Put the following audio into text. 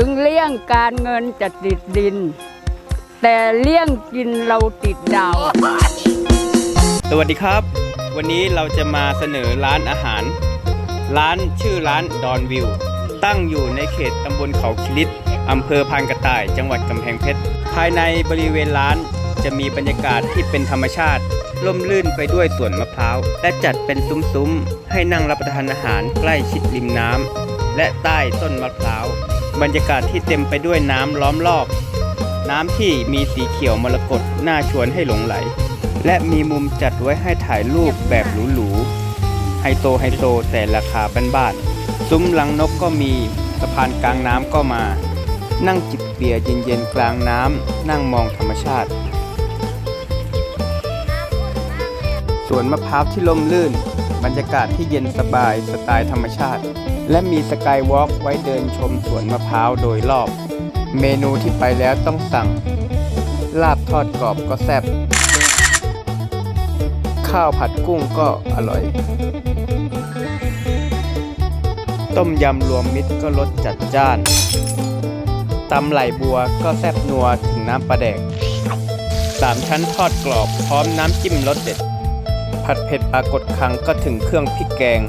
ถึงเลี่ยงการเงินจะติดดิน แต่เลี่ยงกินเราติดดาว สวัสดีครับ วันนี้เราจะมาเสนอร้านอาหาร ร้านชื่อร้านดอนวิว ตั้งอยู่ในเขตตำบลเขาคิริตอำเภอพานกระต่าย จังหวัดกำแพงเพชร ภายในบริเวณร้านจะมีบรรยากาศที่เป็นธรรมชาติ ร่มรื่นไปด้วยสวนมะพร้าว และจัดเป็นซุ้มๆ ให้นั่งรับประทานอาหารใกล้ชิดริมน้ำและใต้ต้นมะพร้าว บรรยากาศที่เต็มไปด้วยน้ำล้อมรอบ น้ำที่มีสีเขียวมรกตน่าชวนให้หลงไหล และมีมุมจัดไว้ให้ถ่ายรูปแบบหรูๆไฮโซไฮโซแต่ราคาบ้านๆซุ้มลังนกก็มีสะพานกลางน้ำก็มา นั่งจิบเบียร์เย็นๆกลางน้ำนั่งมองธรรมชาติ สวนมะพร้าวที่ล่มลื่น บรรยากาศที่เย็นสบายสไตล์ธรรมชาติ และมีสกายวอล์กไว้เดินชมสวนมะพร้าวโดยรอบ เมนูที่ไปแล้วต้องสั่ง ลาบทอดกรอบก็แซ่บข้าวผัดกุ้งก็อร่อย ต้มยำรวมมิตรก็รสจัดจ้านตำไหลบัวก็แซ่บนัวถึงน้ำปลาแดกสามชั้นทอดกรอบพร้อมน้ำจิ้มรสเด็ด ผัดเผ็ดปลากดคังก็ถึงเครื่องพริกแกง